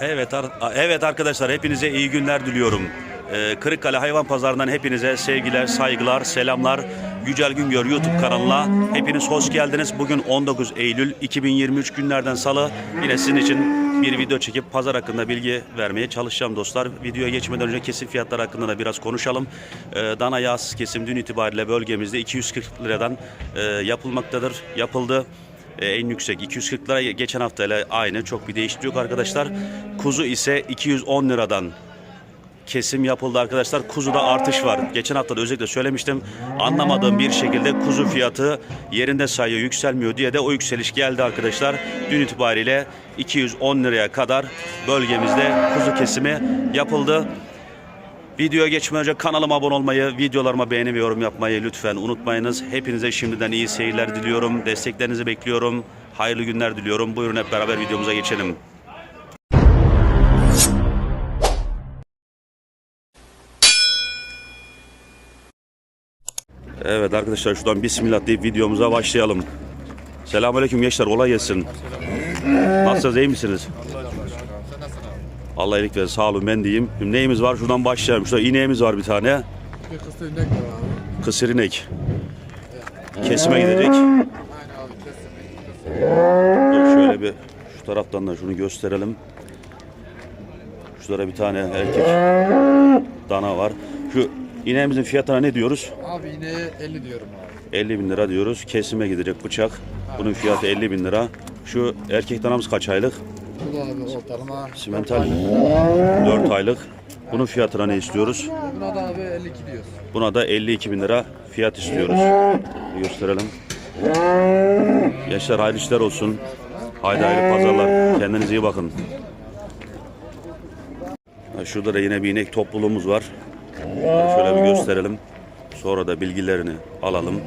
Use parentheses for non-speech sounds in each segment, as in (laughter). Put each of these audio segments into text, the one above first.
Evet, ar- evet arkadaşlar hepinize iyi günler diliyorum. Ee, Kırıkkale Hayvan Pazarı'ndan hepinize sevgiler, saygılar, selamlar. Yücel Güngör YouTube kanalına hepiniz hoş geldiniz. Bugün 19 Eylül 2023 günlerden salı. Yine sizin için bir video çekip pazar hakkında bilgi vermeye çalışacağım dostlar. Videoya geçmeden önce kesim fiyatlar hakkında da biraz konuşalım. Ee, Dana yağsız kesim dün itibariyle bölgemizde 240 liradan e, yapılmaktadır, yapıldı. E, en yüksek 240 lira geçen haftayla aynı çok bir değişiklik yok arkadaşlar. Kuzu ise 210 liradan kesim yapıldı arkadaşlar. Kuzuda artış var. Geçen hafta da özellikle söylemiştim. Anlamadığım bir şekilde kuzu fiyatı yerinde sayıyor, yükselmiyor diye de o yükseliş geldi arkadaşlar. Dün itibariyle 210 liraya kadar bölgemizde kuzu kesimi yapıldı. Videoya geçmeden önce kanalıma abone olmayı, videolarıma beğeni ve yorum yapmayı lütfen unutmayınız. Hepinize şimdiden iyi seyirler diliyorum. Desteklerinizi bekliyorum. Hayırlı günler diliyorum. Buyurun hep beraber videomuza geçelim. Evet arkadaşlar şuradan bismillah deyip videomuza başlayalım. Selamünaleyküm gençler kolay gelsin. Nasılsınız iyi misiniz? Allah iyilik versin sağ olun ben diyeyim. Şimdi neyimiz var şuradan başlayalım. Şurada ineğimiz var bir tane. Bir kısır inek var abi. Kısır inek. Kesime gidecek. Aynen abi kesin. Dur şöyle bir şu taraftan da şunu gösterelim. Şurada bir tane erkek dana var. Şu ineğimizin fiyatına ne diyoruz? Abi ineğe 50 diyorum abi. 50 bin lira diyoruz. Kesime gidecek bıçak. Bunun fiyatı 50 bin lira. Şu erkek danamız kaç aylık? Abi ortalama. Simental 4 aylık. Bunun fiyatına ne istiyoruz? Buna da abi 52 diyoruz. Buna da 52 bin lira fiyat istiyoruz. Gösterelim. Gençler hayırlı işler olsun. Haydi hayırlı pazarlar. Kendinize iyi bakın. Şurada da yine bir inek topluluğumuz var. Bunları Şöyle bir gösterelim. Sonra da bilgilerini alalım.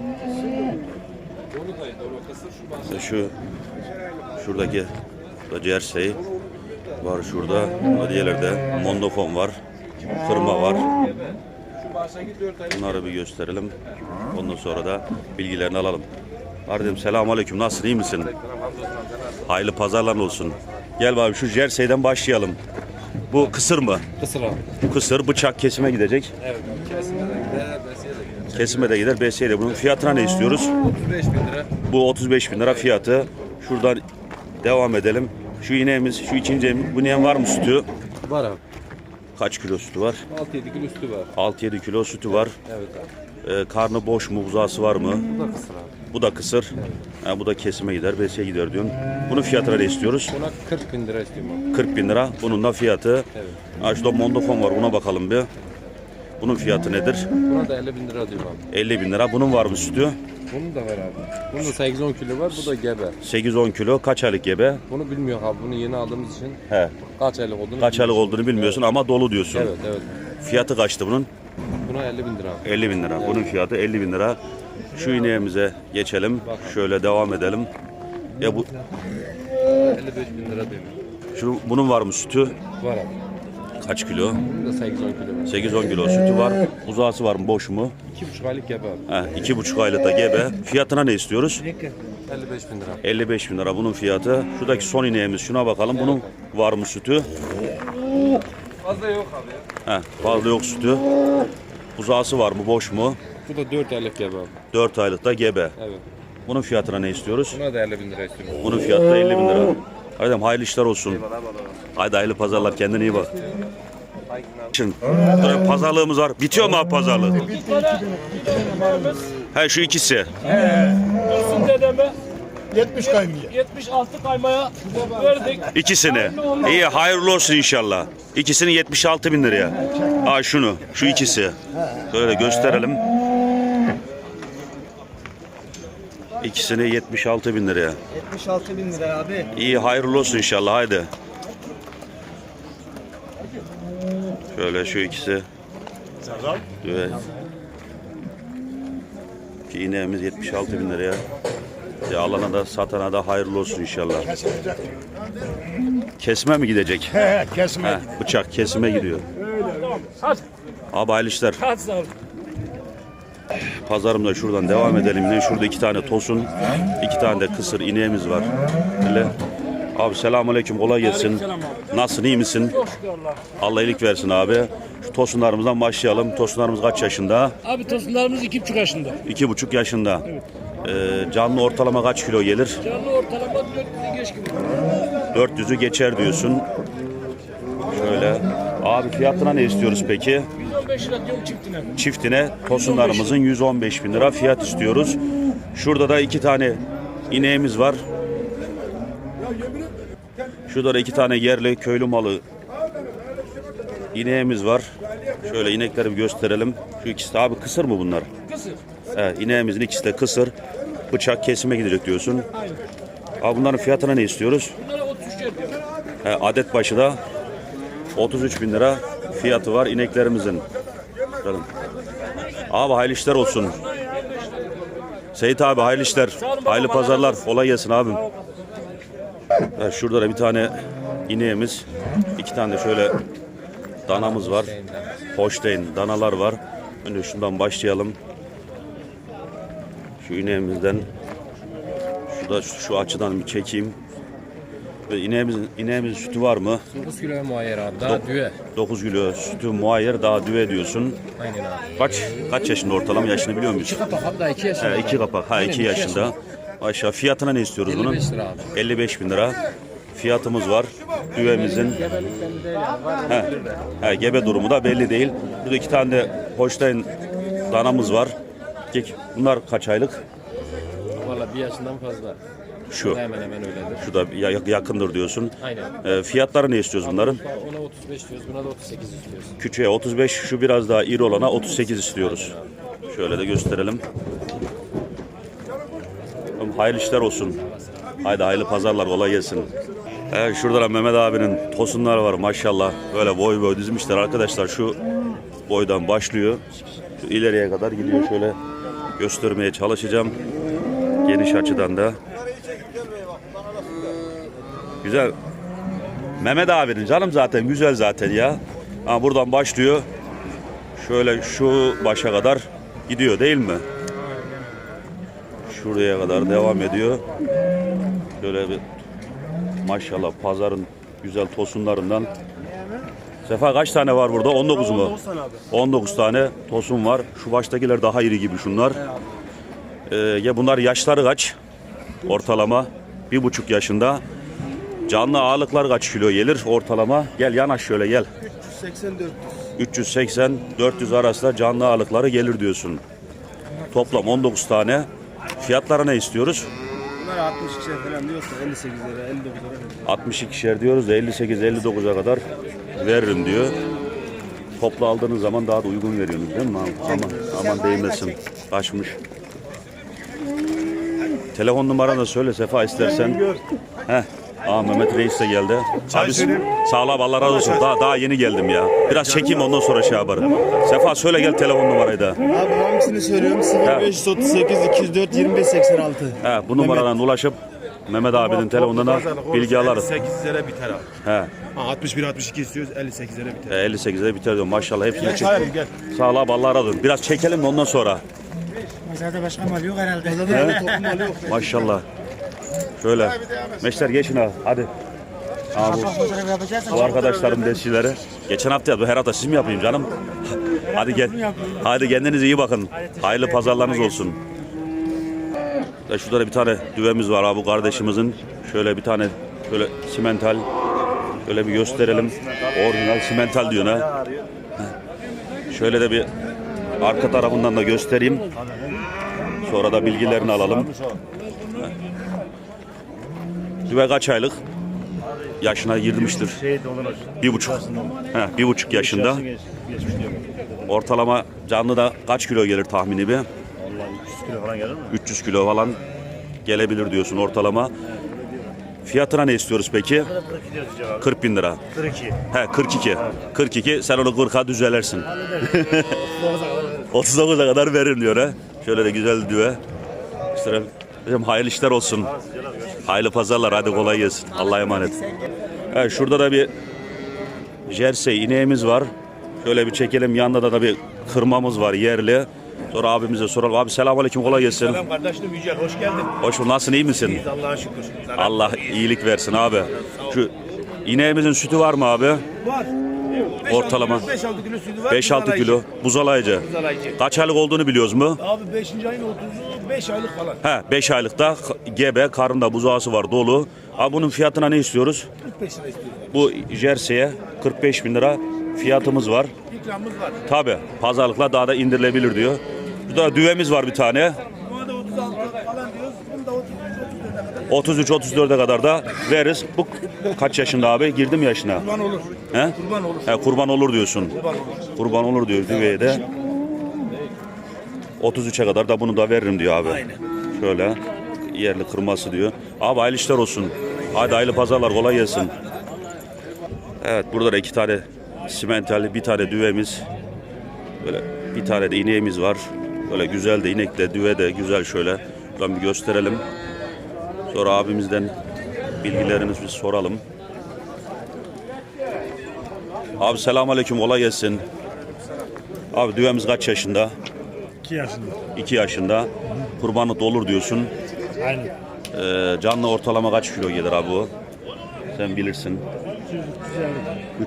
Şu şuradaki da Jersey var şurada. Diğerlerde Mondofon var. Kırma var. Bunları bir gösterelim. Ondan sonra da bilgilerini alalım. Kardeşim selamun aleyküm. Nasılsın? iyi misin? Hayırlı pazarlar olsun. Gel abi şu Jersey'den başlayalım. Bu kısır mı? Kısır abi. Kısır bıçak kesime gidecek. Evet. Kesime de gider, besiye de gider. Kesime de gider, besiye de. Bunun fiyatına ne istiyoruz? 35 bin lira. Bu 35 bin lira fiyatı. Şuradan devam edelim. Şu ineğimiz, şu ikinci ineğimiz. Bu ineğin var mı sütü? Var abi. Kaç kilo sütü var? 6-7 kilo üstü var. 6-7 kilo sütü var. Evet abi. Ee, karnı boş mu, buzağısı var mı? Bu da kısır abi. Bu da kısır. Ha, bu da kesime gider, besiye gider diyorsun. Bunun fiyatına ne istiyoruz? Buna 40 bin lira istiyorum abi. 40 bin lira. Bunun da fiyatı. Evet. Ha, şurada mondofon var. Buna bakalım bir. Bunun fiyatı nedir? Buna da 50 bin lira diyorum abi. 50 bin lira. Bunun var mı sütü? Bunun da var abi. Bunun da 8-10 kilo var. Bu da gebe. 8-10 kilo. Kaç aylık gebe? Bunu bilmiyor abi. Bunu yeni aldığımız için He. kaç aylık olduğunu Kaç aylık bilmiyoruz. olduğunu bilmiyorsun ama dolu diyorsun. Evet evet. Fiyatı kaçtı bunun? Buna 50 bin lira abi. 50 bin lira. Bunun fiyatı 50 bin lira. Şu ineğimize geçelim. Şöyle devam edelim. Ya bu 55 bin lira diyorum. şu bunun var mı sütü? Var abi. Kaç kilo? Bunun da 8-10 kilo var. 8-10 kilo sütü var. Uzası var mı? Boş mu? 2,5 aylık gebe abi. He, iki buçuk aylık da gebe. Fiyatına ne istiyoruz? 55 bin lira. 55 bin lira bunun fiyatı. Şuradaki son ineğimiz şuna bakalım. Bunun var mı sütü? Fazla yok abi. He, fazla yok sütü. Uzası var mı? Boş mu? Bu da 4 aylık gebe abi. 4 aylık da gebe. Evet. Bunun fiyatına ne istiyoruz? Buna da 50 bin lira istiyorum. Bunun fiyatı da 50 bin lira. Hadi hayırlı işler olsun. Haydi hayırlı pazarlar. Kendine iyi bak. Şimdi burada pazarlığımız var. Bitiyor mu abi pazarlık? He şu ikisi. Dursun dedeme 70 kaymıyor. 76 kaymaya verdik. İkisini. İyi hayırlı olsun inşallah. İkisini 76 bin liraya. Aa şunu. Şu ikisi. Böyle gösterelim. İkisini 76 bin liraya. 76 bin lira abi. İyi hayırlı olsun inşallah haydi. Şöyle şu ikisi. Evet. İki ineğimiz 76 bin liraya. Ya alana da satana da hayırlı olsun inşallah. Kesme mi gidecek? He kesme. He, bıçak kesime gidiyor. Abi hayırlı işler. Pazarımda şuradan devam edelim. Ne şurada iki tane tosun, iki tane de kısır ineğimiz var. Böyle Abi selamünaleyküm kolay gelsin. Nasılsın iyi misin? Allah. İyilik versin abi. Şu tosunlarımızdan başlayalım. Tosunlarımız kaç yaşında? Abi tosunlarımız iki buçuk yaşında. İki buçuk yaşında. Ee, canlı ortalama kaç kilo gelir? Canlı ortalama 400'ü geç gibi. 400'ü geçer diyorsun. Şöyle. Abi fiyatına ne istiyoruz peki? 115 lira diyorum çiftine. Çiftine tosunlarımızın 115 bin lira fiyat istiyoruz. Şurada da iki tane ineğimiz var. Şurada da iki tane yerli köylü malı ineğimiz var. Şöyle inekleri bir gösterelim. Şu ikisi de abi kısır mı bunlar? Kısır. Evet, ineğimizin ikisi de kısır. Bıçak kesime gidecek diyorsun. Aynen. Abi bunların fiyatına ne istiyoruz? Bunlara 33 lira diyorum. He, adet başı da 33 bin lira fiyatı var ineklerimizin. Bakalım. Abi hayırlı işler olsun. Seyit abi hayırlı işler. Hayırlı pazarlar. Kolay gelsin abim. Evet, şurada da bir tane ineğimiz. iki tane de şöyle danamız var. Hoştein danalar var. Önce şundan başlayalım. Şu ineğimizden şurada şu, şu açıdan bir çekeyim. Ve ineğimizin, ineğimizin sütü var mı? 9 kilo muayyer abi. Daha düve. 9 kilo sütü muayyer daha düve diyorsun. Aynen abi. Kaç kaç yaşında ortalama yaşını biliyor musun? Kapak abi daha 2 yaşında. He, iki kapak. Ha Aynen, iki iki yaşında. Aşağı fiyatına ne istiyoruz bunun? 55 lira abi. 55 bin lira. Fiyatımız var. Düvemizin. He, he, gebe durumu da belli değil. Burada iki tane de Holstein danamız var. Bunlar kaç aylık? Valla bir yaşından fazla. Şu. Hemen hemen öyledir. Şu da ya- yakındır diyorsun. Aynen. E, fiyatları ne istiyoruz bunların? Ona 35 diyoruz, buna da 38 istiyoruz. Küçüğe 35, şu biraz daha iri olana 38 istiyoruz. Şöyle de gösterelim. Oğlum, Hayırlı işler olsun. Haydi hayırlı pazarlar kolay gelsin. Evet, şurada da Mehmet abinin tosunları var maşallah. Böyle boy boy dizmişler arkadaşlar. Şu boydan başlıyor. Şu ileriye kadar gidiyor şöyle göstermeye çalışacağım. Geniş açıdan da. Güzel. Mehmet abinin canım zaten güzel zaten ya. Ha, buradan başlıyor. Şöyle şu başa kadar gidiyor değil mi? Şuraya kadar devam ediyor. Şöyle bir maşallah pazarın güzel tosunlarından. Sefa kaç tane var burada? 19 mu? 19 tane abi. 19 tane tosun var. Şu baştakiler daha iri gibi şunlar. Ee, ya bunlar yaşları kaç? Ortalama bir buçuk yaşında. Canlı ağırlıklar kaç kilo gelir ortalama? Gel yanaş şöyle gel. 380 400. 380-400 arasında canlı ağırlıkları gelir diyorsun. Toplam 19 tane. Fiyatlara ne istiyoruz? Bunlar 60 kişi falan diyorsa 58 lira 59 lira. 62'şer diyoruz da 58-59'a kadar veririm diyor. Toplu aldığınız zaman daha da uygun veriyorsunuz değil mi? Aman, aman değmesin. Kaçmış. Telefon numaranı da söyle Sefa istersen. Heh. Aa Mehmet Reis de geldi. Abi sağ ol abi Allah razı olsun. Daha, daha yeni geldim ya. Biraz çekeyim ondan sonra şey yaparım. Sefa söyle gel telefon numarayı da. Abi hangisini söylüyorum? 0538 204 25 86. He, bu numaradan ulaşıp Mehmet abinin telefonuna bilgi alırız. 58'lere biter abi. He. Ha, 61 62 istiyoruz 58'lere biter. E, 58'de biter diyor. Maşallah hepsini çek. Sağ ol abi Allah razı olsun. Biraz çekelim de ondan sonra. Pazarda başka mal yok herhalde. Yok. Maşallah. Şöyle. Meşler geçin abi. Hadi. Abi bu arkadaşlarım desçileri. Geçen hafta yaptım. Her hafta siz mi yapayım canım? Hadi gel. Hadi kendinize iyi bakın. Hayırlı pazarlarınız olsun. Ya şurada da bir tane düvemiz var abi kardeşimizin. Şöyle bir tane böyle simental. Şöyle bir gösterelim. Orijinal simental diyor ha. Şöyle de bir arka tarafından da göstereyim. Sonra da bilgilerini alalım. Düve kaç aylık? Yaşına girmiştir. Bir buçuk. He, bir buçuk yaşında. Ortalama canlı da kaç kilo gelir tahmini bir? 300 kilo falan gelir mi? 300 kilo falan gelebilir diyorsun ortalama. Fiyatına ne istiyoruz peki? 40 bin lira. 42. He 42. 42 sen onu 40'a düzelersin. (laughs) 39'a kadar veririm diyor ha. Şöyle de güzel düve. İşte hocam hayırlı işler olsun. Hayırlı pazarlar hadi kolay gelsin. Allah'a emanet. Evet, şurada da bir jersey ineğimiz var. Şöyle bir çekelim. Yanında da, da bir kırmamız var yerli. Sonra abimize soralım. Abi selamünaleyküm kolay gelsin. Selam kardeşim Yücel hoş geldin. Hoş bulduk. Nasılsın iyi misin? İyiyiz Allah'a şükür. Zarar Allah iyilik versin abi. Şu ineğimizin sütü var mı abi? Var. Ortalama. 5-6 kilo sütü var. 5-6 kilo buzalayıcı. Buzalayıcı. Kaç aylık olduğunu biliyoruz mu? Abi 5. ayın 30'u 5 aylık falan. He 5 aylıkta gebe, karnında buzağısı var dolu. Abi bunun fiyatına ne istiyoruz? 45 lira istiyoruz. Bu jerseye 45 bin lira fiyatımız var. İkramımız var. Tabi pazarlıkla daha da indirilebilir diyor. Burada düvemiz var bir tane. Buna da 36 falan diyoruz. Bunu da 33 34'e kadar. 33-34'e kadar da veririz. Bu kaç yaşında abi? Girdim yaşına. Kurban olur. He? Kurban olur. He, kurban olur diyorsun. Kurban olur. Kurban olur diyor düveye de. 33'e kadar da bunu da veririm diyor abi. Aynen. Şöyle yerli kırması diyor. Abi hayırlı işler olsun. Hadi hayırlı pazarlar kolay gelsin. Evet burada da iki tane simental bir tane düvemiz. Böyle bir tane de ineğimiz var. Böyle güzel de inek de düve de güzel şöyle. Buradan bir gösterelim. Sonra abimizden bilgilerinizi bir soralım. Abi selamünaleyküm kolay gelsin. Abi düvemiz kaç yaşında? 2 yaşında. 2 yaşında. Kurbanlık olur diyorsun. Aynen. Ee, canlı ortalama kaç kilo gelir abi bu? Sen bilirsin.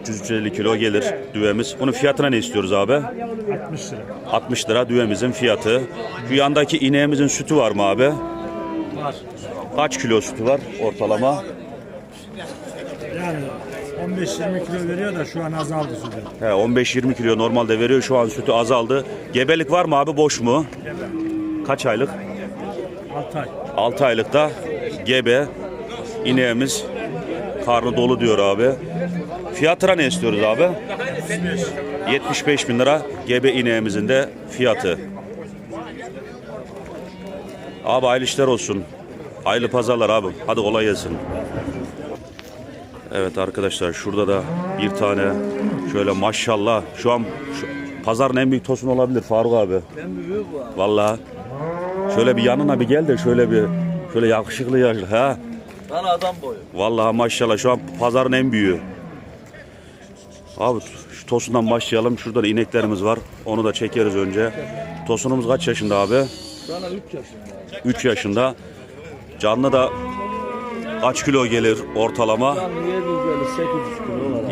300-350 kilo gelir düvemiz. Bunun fiyatına ne istiyoruz abi? 60 lira. 60 lira düvemizin fiyatı. Şu yandaki ineğimizin sütü var mı abi? Var. Kaç kilo sütü var ortalama? Yani 15-20 kilo veriyor da şu an azaldı sütü. He, 15-20 kilo normalde veriyor. Şu an sütü azaldı. Gebelik var mı abi? Boş mu? Kaç aylık? 6 ay. 6 aylıkta gebe ineğimiz karnı dolu diyor abi. Fiyatına ne istiyoruz abi? 75 bin lira gebe ineğimizin de fiyatı. Abi hayırlı işler olsun. Hayırlı pazarlar abi. Hadi kolay gelsin. Evet arkadaşlar şurada da bir tane şöyle maşallah şu an şu, pazarın en büyük tosun olabilir Faruk abi. En büyük bu Vallahi. Şöyle bir yanına bir gel de şöyle bir şöyle yakışıklı yaşlı ha. Bana adam boyu. Vallahi maşallah şu an pazarın en büyüğü. Abi şu tosundan başlayalım. Şurada da ineklerimiz var. Onu da çekeriz önce. Tosunumuz kaç yaşında abi? Bana 3 yaşında. 3 yaşında. Canlı da kaç kilo gelir ortalama?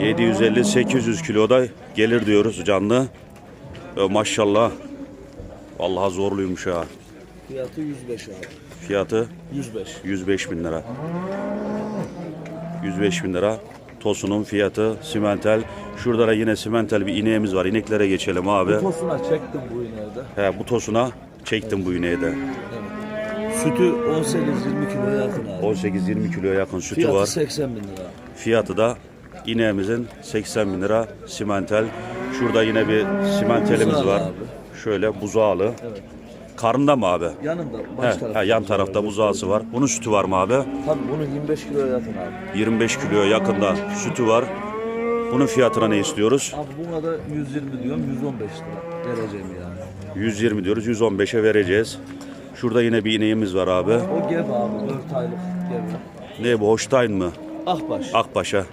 750 800 kilo var. 750-800 kiloda gelir diyoruz canlı. E, maşallah. Vallahi zorluymuş ha. Fiyatı 105 abi. Fiyatı 105. 105 bin lira. 105 bin lira. Tosunun fiyatı simentel. Şurada da yine simentel bir ineğimiz var. İneklere geçelim abi. Tosuna çektim bu ineride. He, bu tosuna çektim bu ineği de. Sütü 18-20 kiloya yakın abi. 18-20 kiloya yakın sütü Fiyatı var. 80 bin lira. Fiyatı da ineğimizin 80 bin lira simentel. Şurada yine bir simentelimiz Buzağlı var. abi. Şöyle buzağlı. Karında mı abi? Yanında baş He, tarafta. he, yan tarafta buzağısı var. Bunun sütü var mı abi? Tabii bunun 25 kiloya yakın abi. 25 kiloya yakında sütü var. Bunun fiyatına ne istiyoruz? Abi buna da 120 diyorum 115 lira vereceğim yani. 120 diyoruz. 115'e vereceğiz. Şurada yine bir ineğimiz var abi. O gebe abi 4 aylık gebe. Ne bu? Hoştayn mı? Akbaş. Akbaş'a.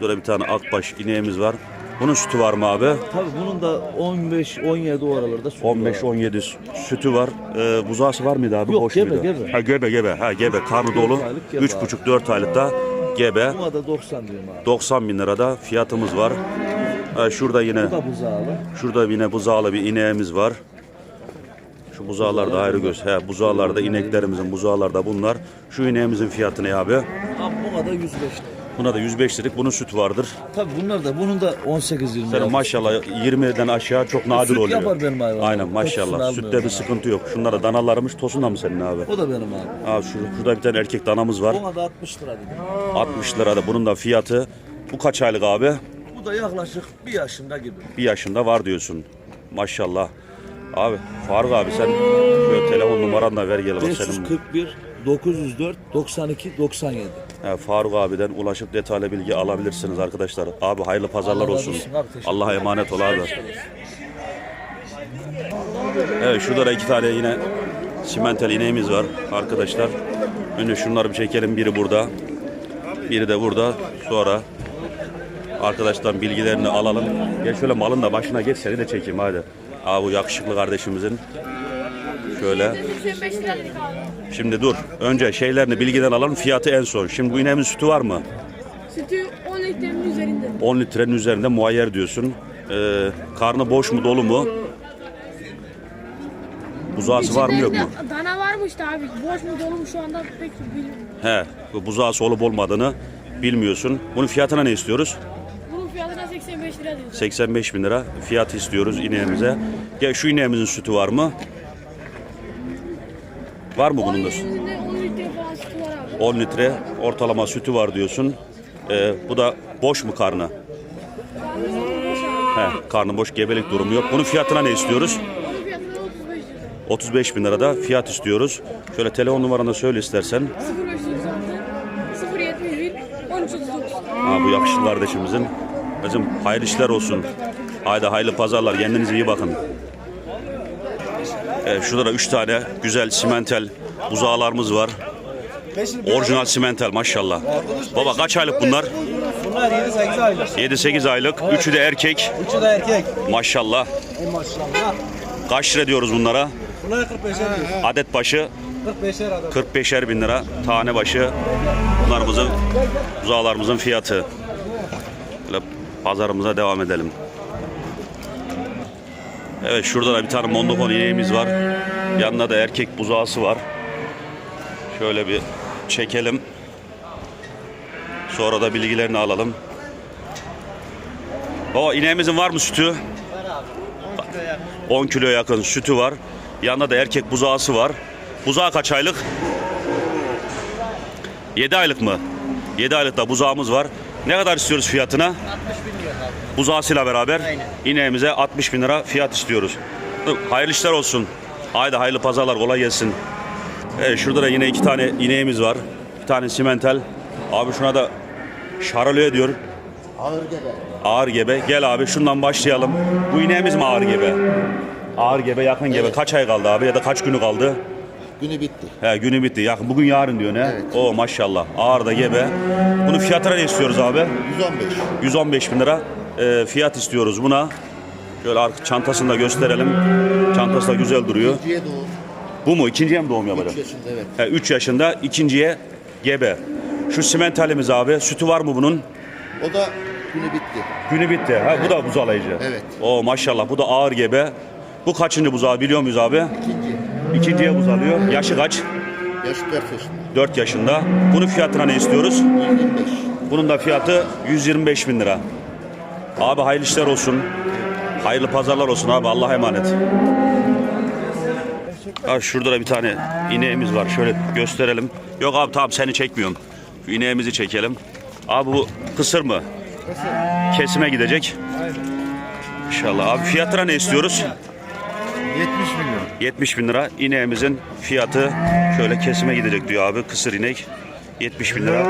Burada bir tane akbaş ineğimiz var. Bunun sütü var mı abi? Tabii bunun da 15-17 o aralarda sütü var. 15-17 sütü var. Ee, buzağısı var mıydı abi? Yok, Boş gebe, muydu? gebe. Ha gebe gebe. Ha gebe. Karnı dolu. aylık gebe 3,5-4 aylıkta gebe. Buna da 90 diyorum abi. 90 bin lirada fiyatımız var. Ha, şurada yine Bu da buzağlı. Şurada yine buzağlı bir ineğimiz var. Şu buzağlar da ayrı göz. He, buzağlarda ineklerimizin buzağlarda bunlar. Şu ineğimizin fiyatı ne abi? Abi buna da 105 lira. Buna da 105 liralık bunun sütü vardır. Tabii bunlar da bunun da 18-20 Senin maşallah 20'den aşağı çok nadir Süt oluyor. yapar benim hayvanım. Aynen maşallah. Sütte bir yani. sıkıntı yok. Şunlara danalarmış tosun da mı senin abi? O da benim abi. Abi şu, şurada bir tane erkek danamız var. Ona da 60 lira dedim. 60 lirada bunun da fiyatı. Bu kaç aylık abi? Bu da yaklaşık bir yaşında gibi. Bir yaşında var diyorsun. Maşallah. Abi Faruk abi sen şöyle telefon numaranı da ver gel bak senin. 541 904 92 97. He, Faruk abiden ulaşıp detaylı bilgi alabilirsiniz arkadaşlar. Abi hayırlı pazarlar olsun. Allah'a emanet ol abi. Evet şurada da iki tane yine simentel ineğimiz var arkadaşlar. Önce şunları bir çekelim. Biri burada. Biri de burada. Sonra arkadaştan bilgilerini alalım. Gel şöyle malın da başına geç seni de çekeyim hadi. Abi bu yakışıklı kardeşimizin. Şöyle. 85 lira dedik abi. Şimdi dur. Önce şeylerini bilgiden alalım. Fiyatı en son. Şimdi bu ineğimin sütü var mı? Sütü 10 litrenin üzerinde. 10 litrenin üzerinde muayyer diyorsun. Ee, karnı boş mu dolu mu? Buzağısı var mı yok mu? Dana varmış da abi. Boş mu dolu mu şu anda pek bilmiyorum. He, bu buzağısı olup olmadığını bilmiyorsun. Bunun fiyatına ne istiyoruz? Bunun fiyatına 85 lira diyoruz. 85 bin lira fiyat istiyoruz ineğimize. Ya şu ineğimizin sütü var mı? Var mı bunun da? sütü? Onun üzerinde 10 litre falan sütü var abi. 10 litre ortalama sütü var diyorsun. Ee, bu da boş mu karnı? Karnı boş abi. He, karnı boş gebelik durumu yok. Bunun fiyatına ne istiyoruz? Onun fiyatına 35 lira. 35 bin lirada fiyat istiyoruz. Şöyle telefon numaranı da söyle istersen. 0596 071 1339. Ha, bu yakışıklı kardeşimizin. Bizim hayırlı işler olsun. Haydi hayırlı pazarlar. Kendinize iyi bakın. Evet, şurada da 3 tane güzel simentel buzağlarımız var. Orijinal simentel maşallah. Baba kaç aylık bunlar? Bunlar 7-8 aylık. 7-8 aylık. Üçü de erkek. Üçü de erkek. Maşallah. Maşallah. Kaç lira diyoruz bunlara? Bunlar 45'er diyor. Adet başı 45'er adam. 45'er bin lira. Tane başı. Bunlarımızın, buzağlarımızın fiyatı. Böyle pazarımıza devam edelim. Evet şurada da bir tane mondokon ineğimiz var. Yanında da erkek buzağısı var. Şöyle bir çekelim. Sonra da bilgilerini alalım. Baba ineğimizin var mı sütü? 10 kilo yakın sütü var. Yanında da erkek buzağısı var. Buzağı kaç aylık? 7 aylık mı? 7 aylık da buzağımız var. Ne kadar istiyoruz fiyatına? 60 bin lira. Buzağısıyla beraber ineğimize 60 bin lira fiyat istiyoruz. Hayırlı işler olsun. Haydi hayırlı pazarlar kolay gelsin. Evet şurada da yine iki tane ineğimiz var. Bir tane simental. Abi şuna da şarolye diyor. Ağır gebe. Ağır gebe. Gel abi şundan başlayalım. Bu ineğimiz mi ağır gebe? Ağır gebe, yakın gebe. Kaç ay kaldı abi ya da kaç günü kaldı? Günü bitti. He günü bitti. Yakın bugün yarın diyor ne? O maşallah. Ağır da gebe. Bunun fiyatına ne istiyoruz abi? 115. 115 bin lira e, fiyat istiyoruz buna. Şöyle arka çantasını da gösterelim. Çantası da güzel duruyor. İkinciye doğum. Bu mu? İkinciye mi doğum yapacak? 3 yaşında evet. He, 3 yaşında ikinciye gebe. Şu simentalimiz abi. Sütü var mı bunun? O da günü bitti. Günü bitti. Ha, bu da buzalayıcı. Evet. O maşallah bu da ağır gebe. Bu kaçıncı buzağı biliyor muyuz abi? İkinci. İkinciye buzalıyor. Yaşı kaç? Yaşı 4 yaşında. 4 yaşında. Bunun fiyatına ne istiyoruz? 125. Bunun da fiyatı 125 bin lira. Abi hayırlı işler olsun. Hayırlı pazarlar olsun abi. Allah'a emanet. Ha, şurada da bir tane ineğimiz var. Şöyle gösterelim. Yok abi tamam seni çekmiyorum. Şu ineğimizi çekelim. Abi bu kısır mı? Kesime gidecek. İnşallah. Abi fiyatına ne istiyoruz? 70 milyon. 70 bin lira. İneğimizin fiyatı şöyle kesime gidecek diyor abi. Kısır inek. 70 bin lira.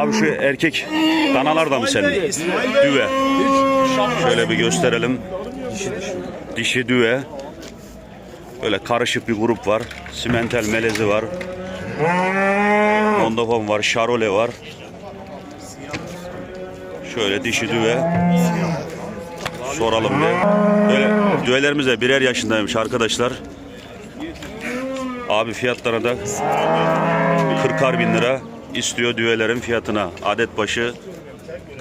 Abi şu erkek danalar da mı senin? Düve. Şöyle bir gösterelim. Dişi düve. Böyle karışık bir grup var. Simentel melezi var. Mondofon var. Şarole var. Şöyle dişi düve. Soralım bir. Böyle düvelerimiz de birer yaşındaymış arkadaşlar. Abi fiyatlara da 40'ar bin lira istiyor düvelerin fiyatına. Adet başı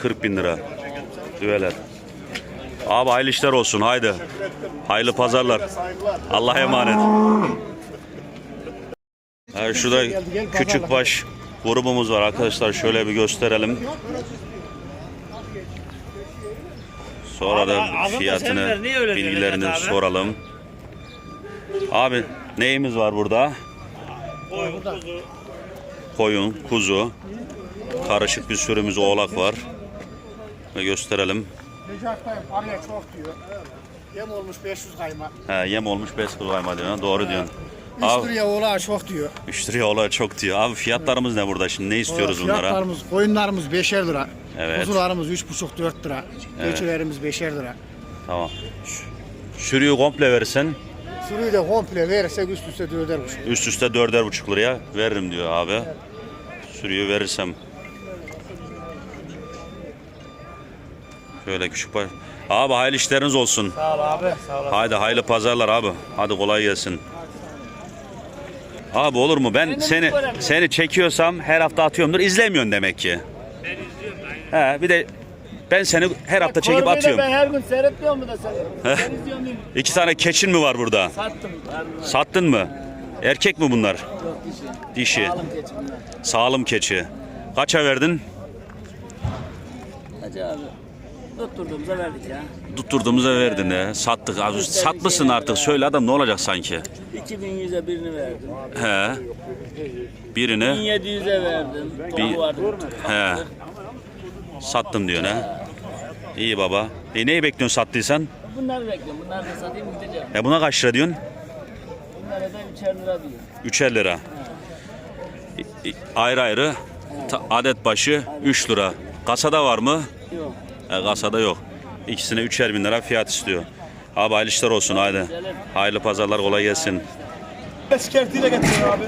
40 bin lira düveler. Abi hayırlı işler olsun haydi. Hayırlı pazarlar. Allah'a emanet. Ha, şurada küçük baş grubumuz var arkadaşlar. Şöyle bir gösterelim. Sonra da fiyatını, bilgilerini soralım. Abi neyimiz var burada? Koyun, kuzu. Karışık bir sürümüz oğlak var. Ve gösterelim. Necahtayım araya çok diyor. Yem olmuş 500 kayma. He, yem olmuş bes kullanma diyorsun. Doğru diyorsun. 3 Abi liraya oğlağa çok diyor. 3 liraya oğlak çok diyor. Abi fiyatlarımız ne burada şimdi? Ne istiyoruz bunlara? Fiyatlarımız, koyunlarımız 5'er lira. Evet. Kuzularımız 3,5-4 lira. Keçilerimiz 5'er lira. Tamam. Sürüyü komple verirsen Sürüyü de komple verirsek üst üste 4'er buçuk. üst üste dörder buçuk liraya veririm diyor abi. Sürüyü verirsem. Şöyle küçük pay. Abi hayırlı işleriniz olsun. Sağ ol abi. Sağ ol. Haydi hayırlı pazarlar abi. Hadi kolay gelsin. Abi olur mu? Ben seni seni çekiyorsam her hafta atıyorumdur. İzlemiyorsun demek ki. Ben izliyorum. He, bir de ben seni her hafta çekip atıyorum. Ben her gün seyretmiyorum mu da seni? Ben izliyorum değil mi? İki tane keçin mi var burada? Sattım. Harbi. Sattın mı? Erkek mi bunlar? Yok dişi. Dişi. Alım geçim bunlar. Sağlım keçi. Kaça verdin? Hacı abi. Tutturduğumuza verdik ya. Tutturduğumuza verdin he. Sattık. Az- Satmışsın artık. Söyle adam ne olacak sanki? 2100'e birini verdim. He. Birini 1700'e verdim. Bir- Topu vardı. he. Sattım diyor ne? İyi baba. E neyi bekliyorsun sattıysan? Bunları bekliyorum. Bunları da satayım gideceğim. E buna kaç lira diyorsun? Bunlara da 3'er lira diyor. Üçer lira. İ- i- Ayrı ayrı ta- adet başı 3 lira. Kasada var mı? Yok. E, kasada yok. İkisine üçer bin lira fiyat istiyor. Abi hayırlı işler olsun haydi. Hayırlı pazarlar kolay gelsin. Sikertiyle getiriyor abi.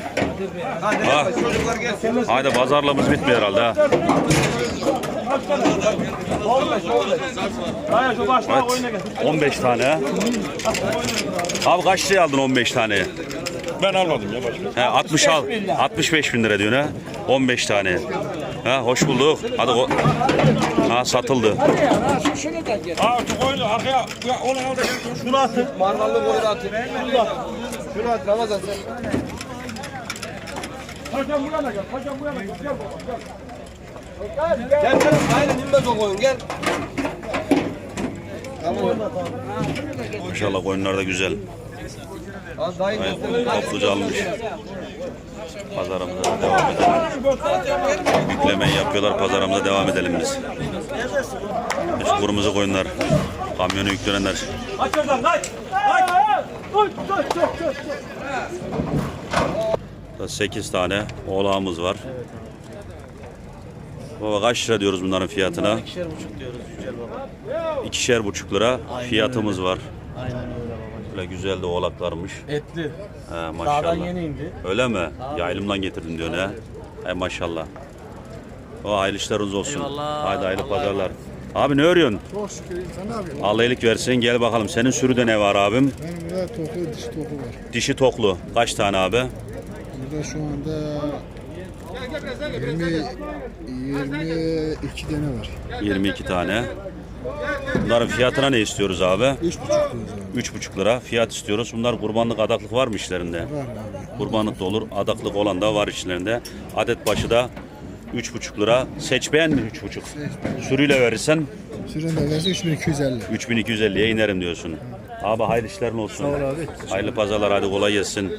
Ha. Haydi pazarlığımız bitmiyor herhalde ha. Hayır şu başlığa Evet. oyuna getir. 15 tane ha. Abi kaç liraya aldın 15 tane? Ben almadım ya başka. He 60 al. 65 bin lira diyor ne? 15 tane. Ha hoş bulduk. Hadi o. Ha satıldı. Aa şu koyunu arkaya. Ya onu al da Şunu atın. Marmallı boyunu atayım. Şunu at. Şunu at Ramazan sen. Paşam buraya gel. Paşam buraya gel. Gel baba gel. Gel gel. Aynen inmez o koyun gel. Maşallah koyunlar da güzel. Evet, topluca almış. Pazarımıza devam edelim. Yüklemeyi yapıyorlar. Pazarımıza devam edelim biz. İşte kırmızı koyunlar. Kamyonu yüklenenler. Kaç oradan kaç. Kaç. Kaç. Kaç. Kaç. Kaç. 8 tane oğlağımız var. Baba kaç lira diyoruz bunların fiyatına? İkişer buçuk diyoruz Yücel Baba. İkişer buçuk lira fiyatımız var. Aynen öyle Böyle güzel de oğlaklarmış. Etli. He, Dağdan maşallah. yeni indi. Öyle mi? Yaylımdan getirdim diyor ne? He maşallah. O hayırlı işleriniz olsun. Eyvallah. Haydi hayırlı pazarlar. Abi ne örüyorsun? Çok şükür ne yapıyorsun? Allah iyilik versin. Gel bakalım. Senin sürüde ne var abim? Benim burada toklu dişi toklu var. Dişi toklu. Kaç tane abi? Burada şu anda 20 22 tane var. 22 tane. Bunların fiyatına ne istiyoruz abi? 3,5 diyoruz abi. 3,5 lira fiyat istiyoruz. Bunlar kurbanlık adaklık var mı işlerinde? Var abi. Kurbanlık da olur, adaklık olan da var içlerinde. Adet başı da 3,5 lira. Seç beğen mi 3,5? Sürüyle verirsen Sürün de verse 3250. 3250'ye inerim diyorsun. Abi hayırlı işlerin olsun. Sağ ol abi. Hayırlı pazarlar hadi kolay gelsin.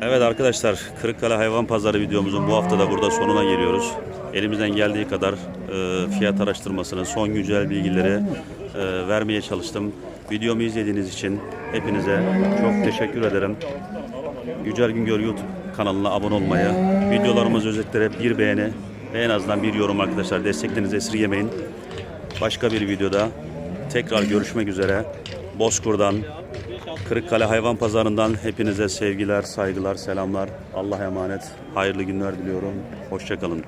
Evet arkadaşlar Kırıkkale Hayvan Pazarı videomuzun bu hafta da burada sonuna geliyoruz. Elimizden geldiği kadar fiyat araştırmasını, son güncel bilgileri e, vermeye çalıştım. Videomu izlediğiniz için hepinize çok teşekkür ederim. Yücel Güngör YouTube kanalına abone olmayı, videolarımız özetlere bir beğeni ve en azından bir yorum arkadaşlar desteklerinizi esirgemeyin. Başka bir videoda tekrar görüşmek üzere. Bozkur'dan, Kırıkkale Hayvan Pazarı'ndan hepinize sevgiler, saygılar, selamlar. Allah'a emanet. Hayırlı günler diliyorum. Hoşçakalın.